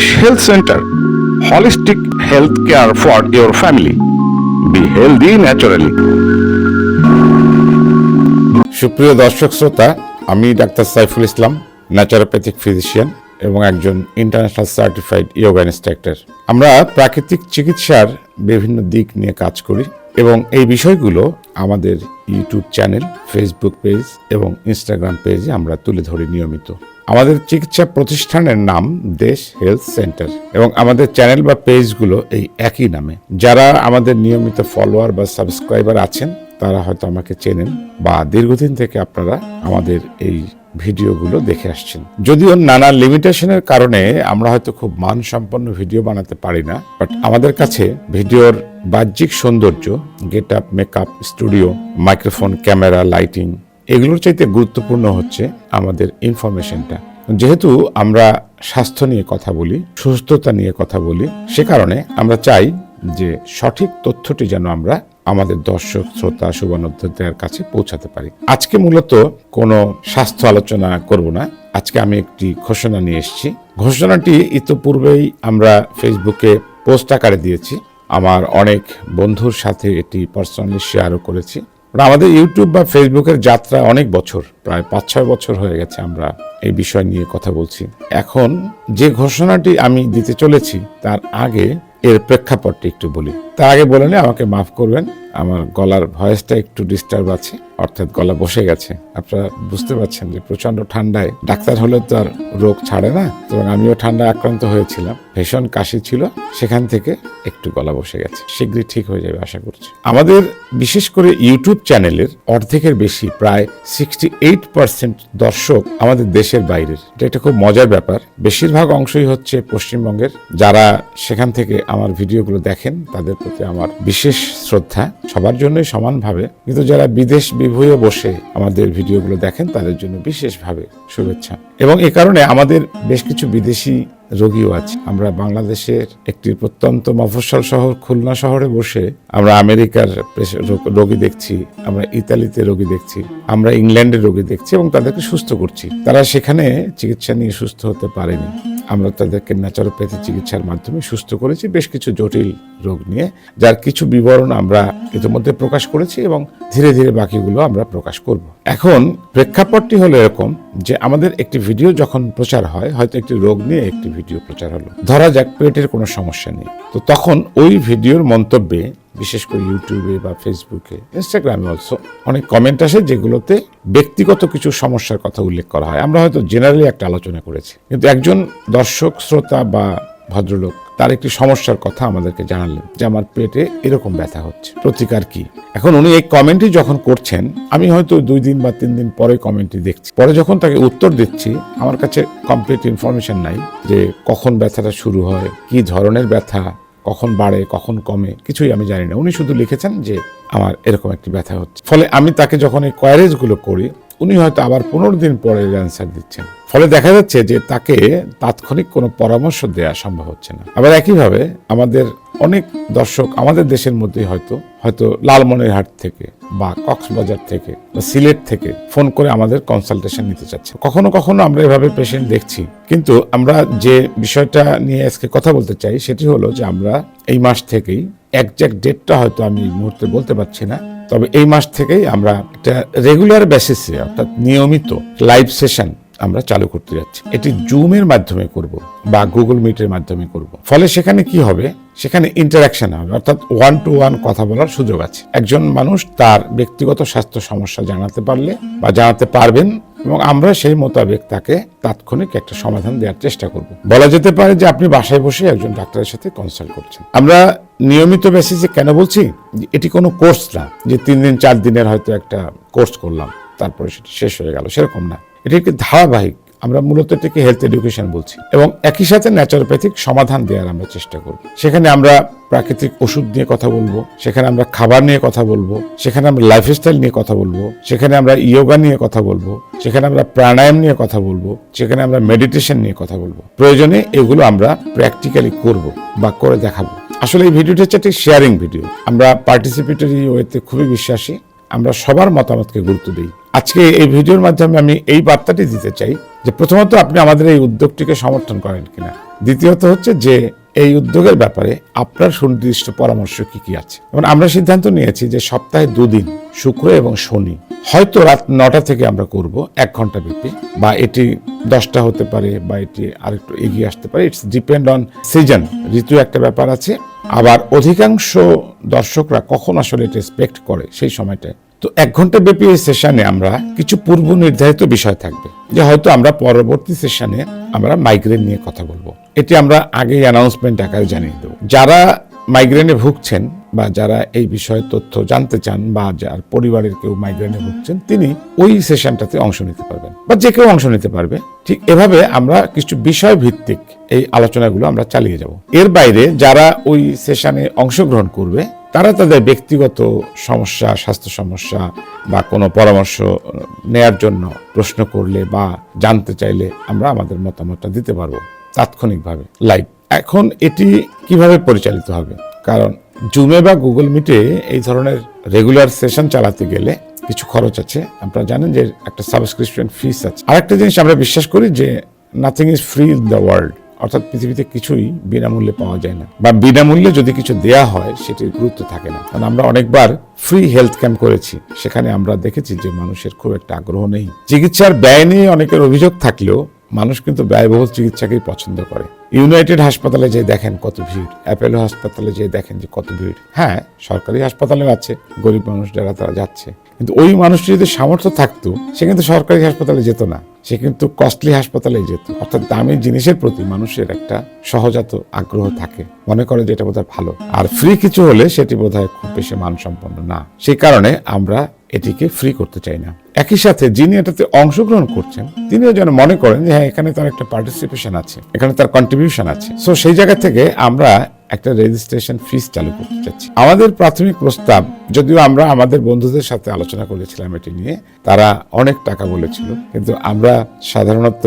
দেশ health centre holistic health care for your family be healthy naturally সুপ্রিয় দর্শক শ্রোতা, আমি doctor Saiful Islam naturopathic physician এবং একজন ইন্টারন্যাশনাল সার্টিফাইড ইয়োগা ইনস্ট্রাক্টর আমরা প্রাকৃতিক চিকিৎসার বিভিন্ন দিক নিয়ে কাজ করি এবং এই বিষয়গুলো আমাদের ইউটিউব চ্যানেল ফেসবুক পেজ এবং ইনস্টাগ্রাম পেজে আমরা তুলে ধরি নিয়মিত। আমাদের চিকিৎসা প্রতিষ্ঠানের নাম দেশ হেলথ সেন্টার এবং আমাদের চ্যানেল বা পেজগুলো এই একই নামে। যারা আমাদের নিয়মিত ফলোয়ার বা সাবস্ক্রাইবার আছেন, তারা হয়তো আমাকে চেনেন বা দীর্ঘদিন থেকে আপনারা আমাদের এই ভিডিওগুলো দেখে আসছেন। যদিও নানা লিমিটেশনের কারণে আমরা হয়তো খুব মানসম্পন্ন ভিডিও বানাতে পারি না, বাট আমাদের কাছে ভিডিওর বাহ্যিক সৌন্দর্য get up makeup, studio, microphone, camera, lighting এগুলোর চাইতে গুরুত্বপূর্ণ হচ্ছে আমাদের ইনফরমেশনটা যেহেতু আমরা স্বাস্থ্য নিয়ে কথা বলি, সুস্থতা নিয়ে কথা বলি, সে কারণে আমরা চাই যে সঠিক তথ্যটি যেন আমরা আমাদের দর্শক, শ্রোতা শুভানুদ্ধদের কাছে পৌঁছাতে পারি। আজকে মূলত কোনো স্বাস্থ্য আলোচনা করব না। আজকে আমি একটি ঘোষণা নিয়ে এসেছি। ঘোষণাটি ইতোপূর্বেই আমরা ফেসবুকে পোস্ট আকারে দিয়েছি। আমার অনেক বন্ধুর সাথে এটি পার্সোনালি শেয়ারও করেছি। আমাদের ইউটিউব বা ফেসবুকের যাত্রা অনেক বছর, প্রায় পাঁচ ছয় বছর হয়ে গেছে আমরা এই বিষয় নিয়ে কথা বলছি। এখন যে ঘোষণাটি আমি দিতে চলেছি, তার আগে এর প্রেক্ষাপটটি একটু বলি। তার আগে বলে নিয়ে আমাকে মাফ করবেন। আমার গলার ভয়েসটা একটু ডিস্টার্ব আছে, অর্থাৎ গলা বসে গেছে। আপনারা বুঝতে পারছেন যে প্রচণ্ড ঠান্ডায় ডাক্তার হলে তো আর রোগ ছাড়ে না এবং আমিও ঠান্ডায় আক্রান্ত হয়েছিলাম। ভীষণ কাশি ছিল, সেখান থেকে একটু গলা বসে গেছে। শীঘ্রই ঠিক হয়ে যাবে, আশা করছি। আমাদের বিশেষ করে ইউটিউব চ্যানেলের অর্ধেকের বেশি, প্রায় সিক্সটি এইট পার্সেন্ট দর্শক আমাদের দেশের বাইরের। এটা একটা খুব মজার ব্যাপার। বেশিরভাগ অংশই হচ্ছে পশ্চিমবঙ্গের। যারা সেখান থেকে আমার ভিডিওগুলো দেখেন, তাদের প্রতি আমার বিশেষ শ্রদ্ধা, সবার জন্যই সমানভাবে। কিন্তু যারা বিদেশ বিভূয়ে বসে আমাদের ভিডিওগুলো দেখেন, তাদের জন্য বিশেষভাবে শুভেচ্ছা। এবং এ কারণে আমাদের বেশ কিছু বিদেশি রোগীও আছে। আমরা বাংলাদেশের একটি প্রত্যন্ত মফস্বল শহর, খুলনা শহরে বসে আমরা আমেরিকার রোগী দেখছি, আমরা ইতালিতে রোগী দেখছি, আমরা ইংল্যান্ডের রোগী দেখছি এবং তাদেরকে সুস্থ করছি। তারা সেখানে চিকিৎসা নিয়ে সুস্থ হতে পারেনি। আমরা তাদেরকে ন্যাচারোপ্যাথি চিকিৎসার মাধ্যমে সুস্থ করেছি, বেশ কিছু জটিল রোগ নিয়ে, যার কিছু বিবরণ আমরা ইতিমধ্যে প্রকাশ করেছি এবং ধীরে ধীরে বাকিগুলো আমরা প্রকাশ করব। এখন, প্রেক্ষাপটটি হলো এরকম যে আমাদের একটি ভিডিও যখন প্রচার হয়, হয়তো একটি রোগ নিয়ে একটি ভিডিও প্রচার হলো। ধরা যাক পেটের কোনো সমস্যা নেই। তো তখন ওই ভিডিওর মন্তব্যে বিশেষ করে ইউটিউবে বা ফেসবুকে, ইনস্টাগ্রামে অলসো অনেক কমেন্ট আসে যেগুলোতে ব্যক্তিগত কিছু সমস্যার কথা উল্লেখ করা হয়। আমরা হয়তো জেনারেলি একটা আলোচনা করেছি। কিন্তু একজন দর্শক, শ্রোতা বা ভদ্রলোক, তার একটি সমস্যার কথা আমাদেরকে জানালেন যে, আমার পেটে এরকম ব্যথা হচ্ছে। প্রতিকার কি? এখন উনি এই কমেন্টটি যখন করছেন, আমি হয়তো দুই দিন বা তিন দিন পরে কমেন্টটি দেখছি। পরে যখন তাকে উত্তর দিচ্ছি, আমার কাছে কমপ্লিট ইনফরমেশন নাই যে কখন ব্যথাটা শুরু হয়, কি ধরনের ব্যথা কখন বাড়ে, কখন কমে, কিছুই আমি জানি না। উনি শুধু লিখেছেন যে আমার এরকম একটি ব্যথা হচ্ছে। ফলে আমি তাকে যখন এই কোয়ারেজগুলো করি উনি হয়তো আবার পনেরো দিন পরে অ্যান্সার দিচ্ছেন। ফলে দেখা যাচ্ছে যে তাকে তাৎক্ষণিক কোনো পরামর্শ দেওয়া সম্ভব হচ্ছে না। আবার একইভাবে আমাদের অনেক দর্শক আমাদের দেশের মধ্যেই হয়তো হয়তো লালমনিরহাট থেকে বা কক্সবাজার থেকে বা সিলেট থেকে ফোন করে আমাদের কনসালটেশন নিতে চাচ্ছে। কখনো কখনো আমরা এভাবে পেশেন্ট দেখছি। কিন্তু আমরা যে বিষয়টা নিয়ে আজকে কথা বলতে চাই সেটি হলো যে আমরা এই মাস থেকেই একজ্যাক্ট ডেটটা হয়তো আমি এই মুহূর্তে বলতে পারছি না। তবে এই মাস থেকেই আমরা একটা রেগুলার বেসিসে অর্থাৎ নিয়মিত লাইভ সেশন আমরা চালু করতে যাচ্ছি। এটি জুমের মাধ্যমে করব বা গুগল মিটের মাধ্যমে করব। ফলে সেখানে কি হবে? সেখানে ইন্টারাকশন হবে, অর্থাৎ ওয়ান টু ওয়ান কথা বলার সুযোগ আছে। একজন মানুষ তার ব্যক্তিগত স্বাস্থ্য সমস্যা জানাতে পারলে বা জানাতে পারবেন এবং আমরা সেই মোতাবেক তাকে তাৎক্ষণিক একটা সমাধান দেওয়ার চেষ্টা করব। বলা যেতে পারে যে আপনি বাসায় বসে একজন ডাক্তারের সাথে কনসাল্ট করছেন। আমরা নিয়মিত বেসিসে কেন বলছি? এটি কোনো কোর্স না, যে তিন দিন, চার দিনের হয়তো একটা কোর্স করলাম, তারপরে সেটি শেষ হয়ে গেল, সেরকম না। এটি একটি ধারাবাহিক, আমরা মূলত এটাকে হেলথ এডুকেশন বলছি। এবং একই সাথে ন্যাচারোপ্যাথিক সমাধান দেওয়ার আমরা চেষ্টা করব। সেখানে আমরা প্রাকৃতিক ওষুধ নিয়ে কথা বলব, সেখানে আমরা খাবার নিয়ে কথা বলব, সেখানে আমরা লাইফস্টাইল নিয়ে কথা বলব, সেখানে আমরা ইয়োগা নিয়ে কথা বলব, সেখানে আমরা প্রাণায়াম নিয়ে কথা বলব, সেখানে আমরা মেডিটেশন নিয়ে কথা বলব। প্রয়োজনে এগুলো আমরা প্র্যাকটিক্যালি করব বা করে দেখাবো। আসলে এই ভিডিওটা হচ্ছে একটি শেয়ারিং ভিডিও আমরা পার্টিসিপেটরি ওয়েতে খুবই বিশ্বাসী। আমরা সবার মতামতকে গুরুত্ব দিই। আজকে এই ভিডিওর মাধ্যমে আমি এই বার্তাটি দিতে চাই যে প্রথমত আপনি আমাদের এই উদ্যোগটিকে সমর্থন করেন কিনা। দ্বিতীয়ত হচ্ছে যে এই উদ্যোগের ব্যাপারে আপনার সুনির্দিষ্ট পরামর্শ কি কি আছে? এবং আমরা সিদ্ধান্ত নিয়েছি যে সপ্তাহে দুদিন, শুক্র এবং শনি। হয়তো রাত নটা থেকে আমরা করব এক ঘণ্টা ব্যাপী। বা এটি দশটা হতে পারে বা এটি আরেকটু এগিয়ে আসতে পারে। ইটস ডিপেন্ড অন সিজন ঋতু একটা ব্যাপার আছে। আবার অধিকাংশ দর্শকরা কখন আসলে এটা এক্সপেক্ট করে সেই সময়টায় তো এক ঘণ্টা ব্যাপী এই সেশনে আমরা কিছু পূর্ব নির্ধারিত বিষয় থাকবে, যে হয়তো আমরা পরবর্তী সেশনে আমরা মাইগ্রেন নিয়ে কথা বলব। এটি আমরা আগে অ্যানাউন্সমেন্ট আকারে জানিয়ে দেবো। যারা মাইগ্রেনে ভুগছেন বা যারা এই বিষয়ে তথ্য জানতে চান বা যার পরিবারের কেউ মাইগ্রেনে ভুগছেন, তিনি ওই সেশনটাতে অংশ নিতে পারবেন। বা যে কেউ অংশ নিতে পারবে। ঠিক এভাবে আমরা কিছু বিষয় ভিত্তিক এই আলোচনাগুলো আমরা চালিয়ে যাব। এর বাইরে যারা ওই সেশনে অংশগ্রহণ করবে, তারা তাদের ব্যক্তিগত সমস্যা, স্বাস্থ্য সমস্যা বা কোনো পরামর্শ নেয়ার জন্য প্রশ্ন করলে বা জানতে চাইলে আমরা আমাদের মতামতটা দিতে পারব। তাৎক্ষণিকভাবে। লাইভ এখন এটি কীভাবে পরিচালিত হবে? কারণ জুমে বা গুগল মিটে এই ধরনের রেগুলার সেশন চালাতে গেলে কিছু খরচ আছে। আপনারা জানেন যে একটা সাবস্ক্রিপশন ফিস আছে। আরেকটা জিনিস আমরা বিশ্বাস করি যে nothing is free in the world অর্থাৎ পৃথিবীতে কিছুই বিনামূল্যে পাওয়া যায় না। বা বিনামূল্যে যদি কিছু দেয়া হয়, সেটির গুরুত্ব থাকে না। কারণ আমরা অনেকবার ফ্রি হেলথ ক্যাম্প করেছি। সেখানে আমরা দেখেছি যে মানুষের খুব একটা আগ্রহ নেই। চিকিৎসার ব্যয় নিয়ে অনেকের অভিযোগ থাকলেও মানুষ কিন্তু ব্যয়বহুল চিকিৎসাকেই পছন্দ করে। ইউনাইটেড হাসপাতালে যে দেখেন কত ভিড় অ্যাপেলো হাসপাতালে যে দেখেন যে কত ভিড়। হ্যাঁ সরকারি হাসপাতালে আছে, গরিব মানুষ যারা তারা যাচ্ছে। কিন্তু ওই মানুষটি যদি সামর্থ্য থাকতো, সে কিন্তু সরকারি হাসপাতালে যেত না, সে কিন্তু কস্টলি হাসপাতালে যেত। অর্থাৎ দামি জিনিসের প্রতি মানুষের একটা সহজাত আগ্রহ থাকে। মনে করে যে এটা বোধহয় ভালো। আর ফ্রি কিছু হলে সেটি বোধহয় খুব বেশি মানসম্পন্ন না। সেই কারণে আমরা এটিকে ফ্রি করতে চাই না। একই সাথে যিনি এটাতে অংশগ্রহণ করছেন, তিনিও যেন মনে করেন যে হ্যাঁ এখানে তার একটা পার্টিসিপেশন আছে, এখানে তার কন্ট্রিবিউশন আছে। সো সেই জায়গা থেকে আমরা একটা রেজিস্ট্রেশন ফিস চালু করতে চাচ্ছি। আমাদের প্রাথমিক প্রস্তাব, যদিও আমরা আমাদের বন্ধুদের সাথে আলোচনা করেছিলাম এটি নিয়ে, তারা অনেক টাকা বলেছিল, কিন্তু আমরা সাধারণত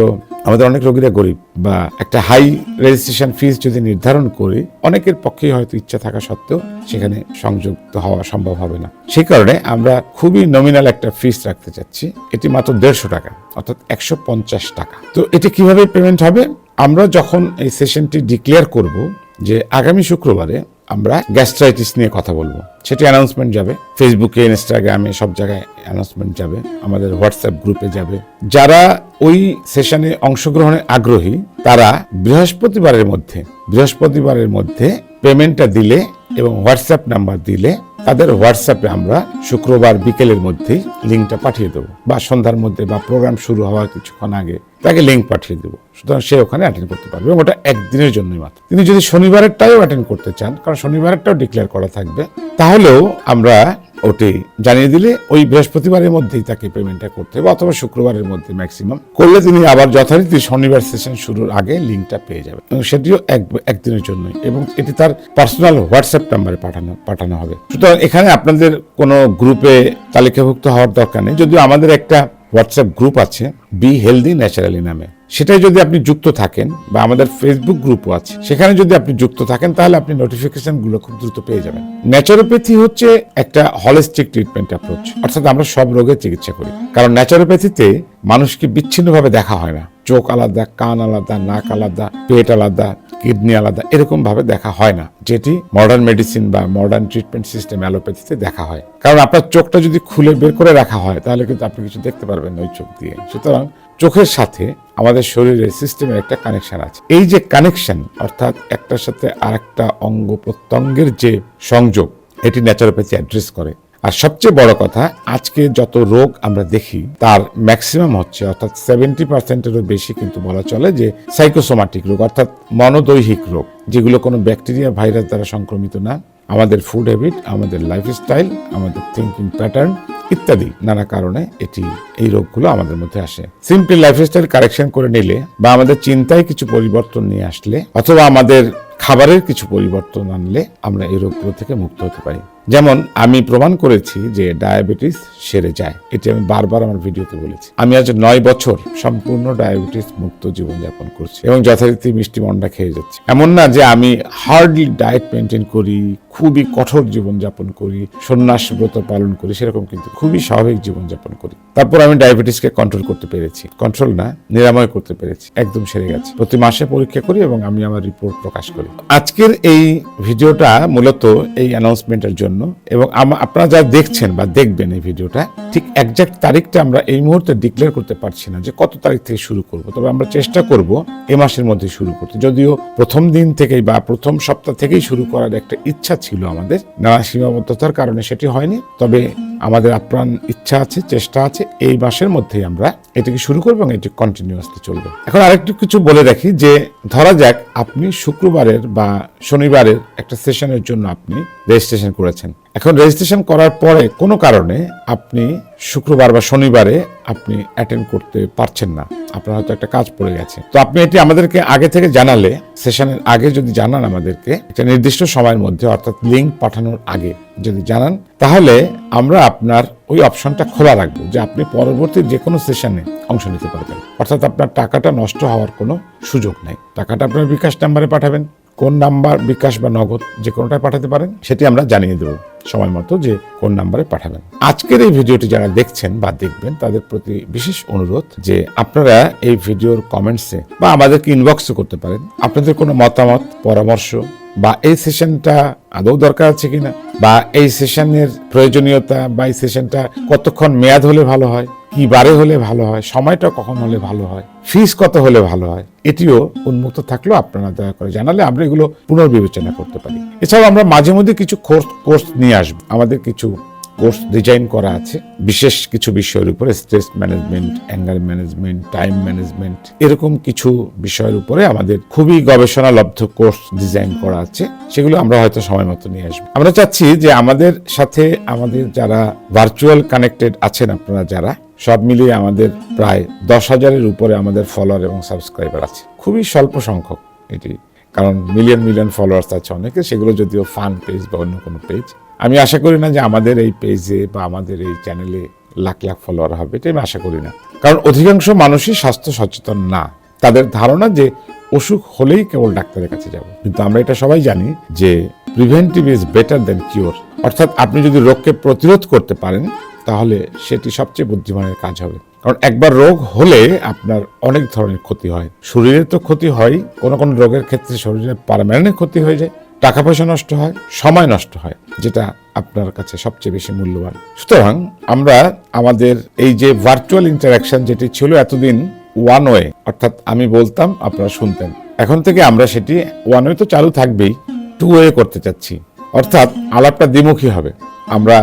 আমাদের অনেক রোগীরা গরিব বা একটা হাই রেজিস্ট্রেশন ফিস যদি নির্ধারণ করি, অনেকের পক্ষেই হয়তো ইচ্ছা থাকা সত্ত্বেও সেখানে সংযুক্ত হওয়া সম্ভব হবে না। সেই কারণে আমরা খুবই নমিনাল একটা ফিস রাখতে চাচ্ছি, এটি মাত্র দেড়শো টাকা, অর্থাৎ একশো পঞ্চাশ টাকা। তো এটি কীভাবে পেমেন্ট হবে? আমরা যখন এই সেশনটি ডিক্লেয়ার করব যে আগামী শুক্রবারে আমরা গ্যাস্ট্রাইটিস নিয়ে কথা বলব। সেটি অ্যানাউন্সমেন্ট যাবে। ফেসবুকে ইনস্টাগ্রামে সব জায়গায় অ্যানাউন্সমেন্ট যাবে। আমাদের হোয়াটসঅ্যাপ গ্রুপে যাবে। যারা ওই সেশনে অংশগ্রহণে আগ্রহী, তারা বৃহস্পতিবারের মধ্যে বৃহস্পতিবারের মধ্যে পেমেন্টটা দিলে এবং হোয়াটসঅ্যাপ নাম্বার দিলে তাদের হোয়াটসঅ্যাপে আমরা শুক্রবার বিকেলের মধ্যেই লিঙ্কটা পাঠিয়ে দেবো বা সন্ধ্যার মধ্যে বা প্রোগ্রাম শুরু হওয়ার কিছুক্ষণ আগে তাকে লিঙ্ক পাঠিয়ে দেবো। সুতরাং সে ওখানে অ্যাটেন্ড করতে পারবে এবং ওটা একদিনের জন্যই মাত্র। তিনি যদি শনিবারেরটাও অ্যাটেন্ড করতে চান, কারণ শনিবারেরটাও ডিক্লেয়ার করা থাকবে, তাহলেও আমরা ওটি জানিয়ে দিলে ওই বৃহস্পতিবারের মধ্যেই তাকে পেমেন্টটা করতে হবে অথবা শুক্রবারের মধ্যে ম্যাক্সিমাম করলে তিনি আবার যথারীতি শনিবার সেশন শুরুর আগে লিঙ্কটা পেয়ে যাবে এবং সেটিও এক, একদিনের জন্যই। এবং এটি তার পার্সোনাল হোয়াটসঅ্যাপ নাম্বারে পাঠানো পাঠানো হবে। সুতরাং এখানে আপনাদের কোনো গ্রুপে তালিকাভুক্ত হওয়ার দরকার নেই। যদিও আমাদের একটা হোয়াটসঅ্যাপ গ্রুপ আছে বি হেলদি ন্যাচারালি নামে। সেটাই যদি আপনি যুক্ত থাকেন, বা আমাদের ফেসবুক গ্রুপও আছে, সেখানে যদি আপনি যুক্ত থাকেন, তাহলে আপনি নোটিফিকেশনগুলো খুব দ্রুত পেয়ে যাবেন। ন্যাচারোপ্যাথি হচ্ছে একটা হলিস্টিক ট্রিটমেন্ট অ্যাপ্রোচ অর্থাৎ আমরা সব রোগের চিকিৎসা করি। কারণ ন্যাচারোপ্যাথিতে মানুষকে বিচ্ছিন্নভাবে দেখা হয় না। চোখ আলাদা, কান আলাদা, নাক আলাদা, পেট আলাদা, কিডনি আলাদা এরকম ভাবে দেখা হয় না, যেটি মডার্ন মেডিসিন বা মডার্ন ট্রিটমেন্ট সিস্টেম অ্যালোপ্যাথিতে দেখা হয়। কারণ আপনার চোখটা যদি খুলে বের করে রাখা হয়, তাহলে কিন্তু আপনি কিছু দেখতে পারবেন ওই চোখ দিয়ে। সুতরাং চোখের সাথে আমাদের শরীরের সিস্টেমের একটা কানেকশন আছে। এই যে কানেকশন অর্থাৎ একটার সাথে আরেকটা অঙ্গ প্রত্যঙ্গের যে সংযোগ, এটি ন্যাচারোপ্যাথি অ্যাড্রেস করে। আর সবচেয়ে বড় কথা, আজকে যত রোগ আমরা দেখি, তার ম্যাক্সিমাম হচ্ছে, অর্থাৎ সেভেন্টি পার্সেন্টেরও বেশি কিন্তু বলা চলে যে সাইকোসোমাটিক রোগ, অর্থাৎ মনোদৈহিক রোগ, যেগুলো কোনো ব্যাকটেরিয়া ভাইরাস দ্বারা সংক্রমিত না। আমাদের ফুড হ্যাবিট আমাদের লাইফস্টাইল আমাদের থিঙ্কিং প্যাটার্ন ইত্যাদি। নানা কারণে এটি, এই রোগগুলো আমাদের মধ্যে আসে। সিম্পলি লাইফস্টাইল কারেকশন করে নিলে বা আমাদের চিন্তায় কিছু পরিবর্তন নিয়ে আসলে অথবা আমাদের খাবারের কিছু পরিবর্তন আনলে আমরা এই রোগগুলো থেকে মুক্ত হতে পারি। যেমন আমি প্রমাণ করেছি যে ডায়াবেটিস সেরে যায়। এটি আমি বারবার আমার ভিডিওতে বলেছি। আমি আজ নয় বছর সম্পূর্ণ ডায়াবেটিস মুক্ত জীবনযাপন করছি এবং যথারীতি মিষ্টি মন্ডা খেয়ে যাচ্ছি। এমন না যে আমি হার্ডলি ডায়েট মেনটেন করি, খুবই কঠোর জীবনযাপন করি, সন্ন্যাস ব্রত পালন করি, সেরকম কিন্তু খুবই স্বাভাবিক জীবনযাপন করি। তারপর আমি ডায়াবেটিসকে কন্ট্রোল করতে পেরেছি। কন্ট্রোল না, নিরাময় করতে পেরেছি। একদম সেরে গেছে। প্রতি মাসে পরীক্ষা করি এবং আমি আমার রিপোর্ট প্রকাশ করি। আজকের এই ভিডিওটা মূলত এই অ্যানাউন্সমেন্টের জন্য। এবং আপনারা যা দেখছেন বা দেখবেন এই ভিডিওটা, ঠিক একজাক্ট তারিখটা আমরা এই মুহূর্তে ডিক্লেয়ার করতে পারছি না যে কত তারিখ থেকে শুরু করব। তবে আমরা চেষ্টা করব এ মাসের মধ্যে শুরু করতে। যদিও প্রথম দিন থেকেই বা প্রথম সপ্তাহ থেকেই শুরু করার একটা ইচ্ছা ছিল আমাদের নানা সীমাবদ্ধতার কারণে সেটি হয়নি। তবে আমাদের আপ্রাণ ইচ্ছা আছে, চেষ্টা আছে, এই মাসের মধ্যেই আমরা এটিকে শুরু করব এবং এটি কন্টিনিউয়াসলি চলবে। এখন আরেকটু কিছু বলে রাখি যে, ধরা যাক আপনি শুক্রবারের বা শনিবারের একটা সেশনের জন্য আপনি রেজিস্ট্রেশন করেছেন। এখন রেজিস্ট্রেশন করার পরে কোনো কারণে আপনি শুক্রবার বা শনিবারে আপনি অ্যাটেন্ড করতে পারছেন না। আপনার হয়তো একটা কাজ পড়ে গেছে। তো আপনি এটি আমাদেরকে আগে থেকে জানালে, সেশনের আগে যদি জানান আমাদেরকে, একটা নির্দিষ্ট সময়ের মধ্যে অর্থাৎ লিঙ্ক পাঠানোর আগে যদি জানান, তাহলে আমরা আপনার ওই অপশনটা খোলা রাখব যে আপনি পরবর্তী যে কোনো সেশনে অংশ নিতে পারবেন। অর্থাৎ আপনার টাকাটা নষ্ট হওয়ার কোনো সুযোগ নেই। টাকাটা আপনার বিকাশ নাম্বারে পাঠাবেন। কোন নাম্বার বিকাশ বা নগদ যে কোনোটায় পাঠাতে পারেন, সেটি আমরা জানিয়ে দেবো সময় মতো যে কোন নাম্বারে পাঠাবেন। আজকের এই ভিডিওটি যারা দেখছেন বা দেখবেন, তাদের প্রতি বিশেষ অনুরোধ যে আপনারা এই ভিডিওর কমেন্টসে বা আমাদেরকে ইনবক্সও করতে পারেন। আপনাদের কোনো মতামত, পরামর্শ বা এই সেশনটা আদৌ দরকার আছে কিনা? বা এই সেশনের প্রয়োজনীয়তা বা এই সেশনটা কতক্ষণ মেয়াদ হলে ভালো হয়? কি বারে হলে ভালো হয়? সময়টা কখন হলে ভালো হয়? ফিস কত হলে ভালো হয়? এটিও উন্মুক্ত থাকলেও আপনারা দয়া করে জানালে আমরা এগুলো পুনর্বিবেচনা করতে পারি। এছাড়াও আমরা মাঝে মধ্যে কিছু কোর্স কোর্স নিয়ে আসব। আমাদের কিছু কোর্স ডিজাইন করা আছে। বিশেষ কিছু বিষয়ের উপরে stress management, anger management, time management এরকম কিছু বিষয়ের উপরে আমাদের খুবই গবেষণালব্ধ কোর্স ডিজাইন করা আছে। সেগুলো আমরা হয়তো সময় মতো নিয়ে আসব। আমরা চাচ্ছি যে আমাদের সাথে আমাদের যারা ভার্চুয়াল কানেক্টেড আছেন আপনারা যারা, সব মিলিয়ে আমাদের প্রায় দশ হাজারের উপরে আমাদের ফলোয়ার এবং সাবস্ক্রাইবার আছে। খুবই স্বল্প সংখ্যক এটি। কারণ মিলিয়ন মিলিয়ন ফলোয়ার্স আছে অনেকে, সেগুলো যদিও ফান পেজ বা অন্য কোনো পেজ আমি আশা করি না যে আমাদের এই পেজে বা আমাদের এই চ্যানেলে লাখ লাখ ফলোয়ার হবে, এটা আমি আশা করি না। কারণ অধিকাংশ মানুষই স্বাস্থ্য সচেতন না। তাদের ধারণা যে অসুখ হলেই কেবল ডাক্তারের কাছে যাব। কিন্তু আমরা এটা সবাই জানি যে preventive is better than cure অর্থাৎ আপনি যদি রোগকে প্রতিরোধ করতে পারেন, তাহলে সেটি সবচেয়ে বুদ্ধিমানের কাজ হবে। কারণ একবার রোগ হলে আপনার অনেক ধরনের ক্ষতি হয়। শরীরের তো ক্ষতি হয় কোনো কোনো রোগের ক্ষেত্রে শরীরের পারমানেন্ট ক্ষতি হয়ে যায়। টাকা পয়সা নষ্ট হয়, সময় নষ্ট হয়, যেটা আপনার কাছে সবচেয়ে বেশি মূল্যবান। সুতরাং আমরা আমাদের এই যে ভার্চুয়াল ইন্টারাকশন যেটি ছিল এতদিন ওয়ান ওয়ে অর্থাৎ আমি বলতাম, আপনারা শুনতেন। এখন থেকে আমরা সেটি ওয়ান ওয়ে তো চালু থাকবেই টু ওয়ে করতে চাচ্ছি। অর্থাৎ আলাপটা দ্বিমুখী হবে। আমরা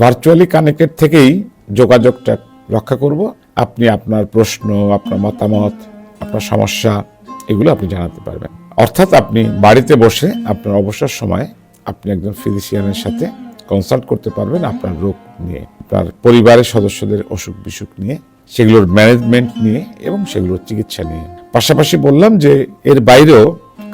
ভার্চুয়ালি কানেক্টেড থেকেই যোগাযোগটা রক্ষা করব। আপনি আপনার প্রশ্ন, আপনার মতামত, আপনার সমস্যা, এগুলো আপনি জানাতে পারবেন। অর্থাৎ আপনি বাড়িতে বসে আপনার অবসর সময় আপনি একজন ফিজিশিয়ানের সাথে কনসাল্ট করতে পারবেন আপনার রোগ নিয়ে, আপনার পরিবারের সদস্যদের অসুখ বিসুখ নিয়ে, সেগুলোর ম্যানেজমেন্ট নিয়ে এবং সেগুলোর চিকিৎসা নিয়ে। পাশাপাশি বললাম যে এর বাইরেও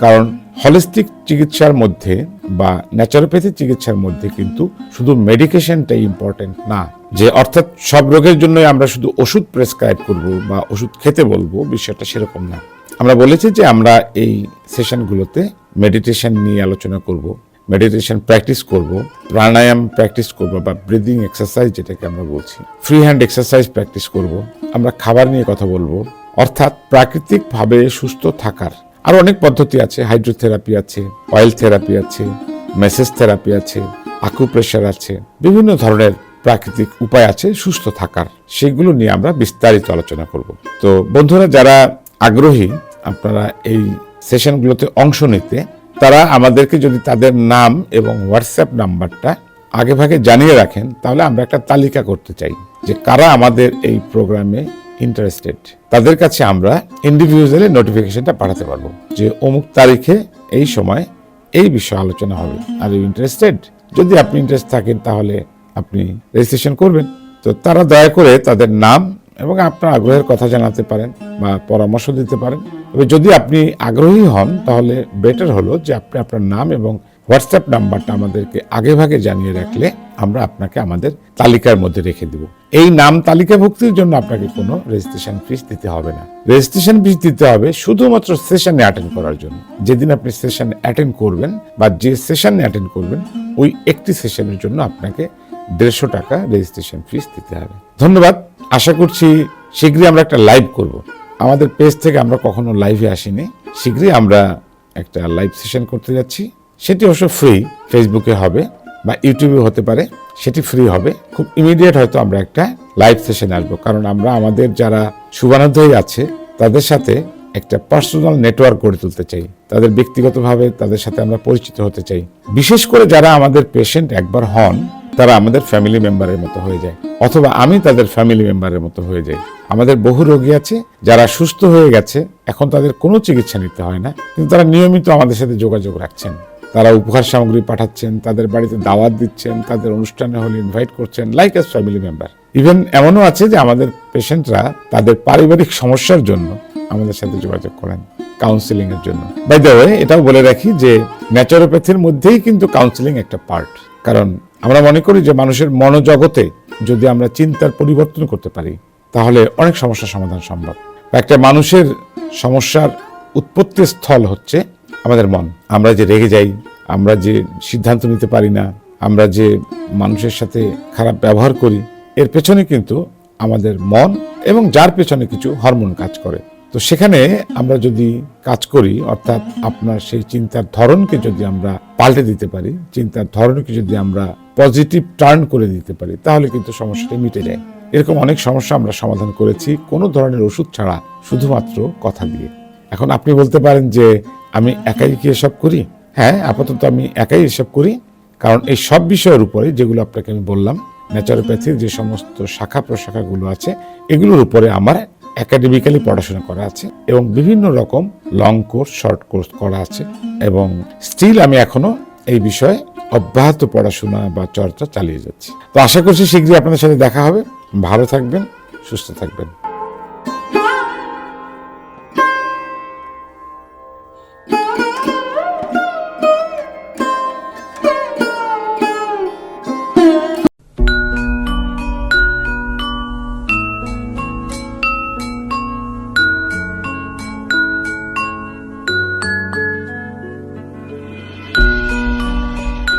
কারণ হলিস্টিক চিকিৎসার মধ্যে বা ন্যাচারোপ্যাথি চিকিৎসার মধ্যে কিন্তু শুধু মেডিকেশনটাই ইম্পর্টেন্ট না। যে অর্থাৎ সব রোগের জন্যই আমরা শুধু ওষুধ প্রেসক্রাইব করব বা ওষুধ খেতে বলব, বিষয়টা সেরকম না। আমরা বলেছি যে আমরা এই সেশনগুলোতে মেডিটেশন নিয়ে আলোচনা করব মেডিটেশন প্র্যাকটিস করব, প্রাণায়াম প্র্যাকটিস করব বা ব্রিদিং এক্সারসাইজ যেটাকে আমরা বলছি ফ্রি হ্যান্ড এক্সারসাইজ প্র্যাকটিস করব, আমরা খাবার নিয়ে কথা বলব, অর্থাৎ প্রাকৃতিকভাবে সুস্থ থাকার আরও অনেক পদ্ধতি আছে হাইড্রোথেরাপি আছে অয়েল থেরাপি আছে মেসেজ থেরাপি আছে আকুপ্রেশার আছে, বিভিন্ন ধরনের প্রাকৃতিক উপায় আছে সুস্থ থাকার, সেগুলো নিয়ে আমরা বিস্তারিত আলোচনা করব। তো বন্ধুরা, যারা আগ্রহী আপনারা এই সেশনগুলোতে অংশ নিতে, তারা আমাদেরকে যদি তাদের নাম এবং হোয়াটসঅ্যাপ নাম্বারটা আগে ভাগে জানিয়ে রাখেন, তাহলে আমরা একটা তালিকা করতে চাই যে কারা আমাদের এই প্রোগ্রামে ইন্টারেস্টেড তাদের কাছে আমরা ইন্ডিভিজুয়ালি নোটিফিকেশনটা পাঠাতে পারব যে অমুক তারিখে এই সময় এই বিষয়ে আলোচনা হবে। আর ইউ ইন্টারেস্টেড যদি আপনি ইন্টারেস্ট থাকেন, তাহলে আপনি রেজিস্ট্রেশন করবেন। তো তারা দয়া করে তাদের নাম এবং আপনার আগ্রহের কথা জানাতে পারেন বা পরামর্শ দিতে পারেন। তবে যদি আপনি আগ্রহী হন, তাহলে বেটার হলো যে আপনি আপনার নাম এবং হোয়াটসঅ্যাপ নাম্বারটা আমাদেরকে আগে ভাগে জানিয়ে রাখলে আমরা আপনাকে আমাদের তালিকার মধ্যে রেখে দেব। এই নাম তালিকাভুক্তির জন্য আপনাকে কোনো রেজিস্ট্রেশন ফিস দিতে হবে না। রেজিস্ট্রেশন ফিস দিতে হবে শুধুমাত্র সেশনে অ্যাটেন্ড করার জন্য। যেদিন আপনি সেশন অ্যাটেন্ড করবেন বা যে সেশনে অ্যাটেন্ড করবেন, ওই একটি সেশনের জন্য আপনাকে দেড়শো টাকা রেজিস্ট্রেশন ফিস দিতে হবে। ধন্যবাদ। আশা করছি শীঘ্রই আমরা একটা লাইভ করব। আমাদের পেজ থেকে আমরা কখনো লাইভে আসিনি। শীঘ্রই আমরা একটা লাইভ সেশন করতে যাচ্ছি। সেটি অবশ্য ফ্রি ফেসবুকে হবে বা ইউটিউবে হতে পারে। সেটি ফ্রি হবে। খুব ইমিডিয়েট হয়তো আমরা একটা লাইভ সেশনে আসব। কারণ আমরা, আমাদের যারা শুভানুধ্যায়ী আছে, তাদের সাথে একটা পার্সোনাল নেটওয়ার্ক গড়ে তুলতে চাই। তাদের ব্যক্তিগতভাবে তাদের সাথে আমরা পরিচিত হতে চাই। বিশেষ করে যারা আমাদের পেশেন্ট একবার হন তারা আমাদের ফ্যামিলি মেম্বারের মতো হয়ে যায়। অথবা আমি তাদের ফ্যামিলি মেম্বারের মতো হয়ে যাই। আমাদের বহু রোগী আছে, যারা সুস্থ হয়ে গেছে, এখন তাদের কোনো চিকিৎসা নিতে হয় না, কিন্তু তারা নিয়মিত আমাদের সাথে যোগাযোগ রাখছেন। তারা উপহার সামগ্রী পাঠাচ্ছেন, তাদের বাড়িতে দাওয়াত দিচ্ছেন, তাদের অনুষ্ঠানে হলে ইনভাইট করছেন like as family member even এমনও আছে যে আমাদের পেশেন্টরা তাদের পারিবারিক সমস্যার জন্য আমাদের সাথে যোগাযোগ করেন কাউন্সিলিং এর জন্য। বাই দ্য এটাও বলে রাখি যে ন্যাচারোপ্যাথির মধ্যেই কিন্তু কাউন্সিলিং একটা পার্ট কারণ আমরা মনে করি যে মানুষের মনোজগতে যদি আমরা চিন্তার পরিবর্তন করতে পারি, তাহলে অনেক সমস্যার সমাধান সম্ভব। একটা মানুষের সমস্যার উৎপত্তি স্থল হচ্ছে আমাদের মন। আমরা যে রেগে যাই, আমরা যে সিদ্ধান্ত নিতে পারি না, আমরা যে মানুষের সাথে খারাপ ব্যবহার করি, এর পেছনে কিন্তু আমাদের মন এবং যার পেছনে কিছু হরমোন কাজ করে। তো সেখানে আমরা যদি কাজ করি, অর্থাৎ আপনার সেই চিন্তার ধরনকে যদি আমরা পাল্টে দিতে পারি, চিন্তার ধরনকে যদি আমরা পজিটিভ টার্ন করে দিতে পারি, তাহলে কিন্তু সমস্যাটা মিটে যায়। এরকম অনেক সমস্যা আমরা সমাধান করেছি, কোনো ধরনের ওষুধ ছাড়া, শুধুমাত্র কথা দিয়ে। এখন আপনি বলতে পারেন যে, আমি একাই কি এসব করি? হ্যাঁ আপাতত আমি একাই এসব করি, কারণ এই সব বিষয়ের উপরে যেগুলো আপনাকে আমি বললাম ন্যাচারোপ্যাথির যে সমস্ত শাখা প্রশাখাগুলো আছে, এগুলোর উপরে আমার একাডেমিক্যালি পড়াশোনা করা আছে এবং বিভিন্ন রকম লং কোর্স শর্ট কোর্স করা আছে এবং স্টিল আমি এখনও এই বিষয়ে অব্যাহত পড়াশোনা বা চর্চা চালিয়ে যাচ্ছি। তো আশা করছি শীঘ্রই আপনাদের সাথে দেখা হবে। ভালো থাকবেন, সুস্থ থাকবেন।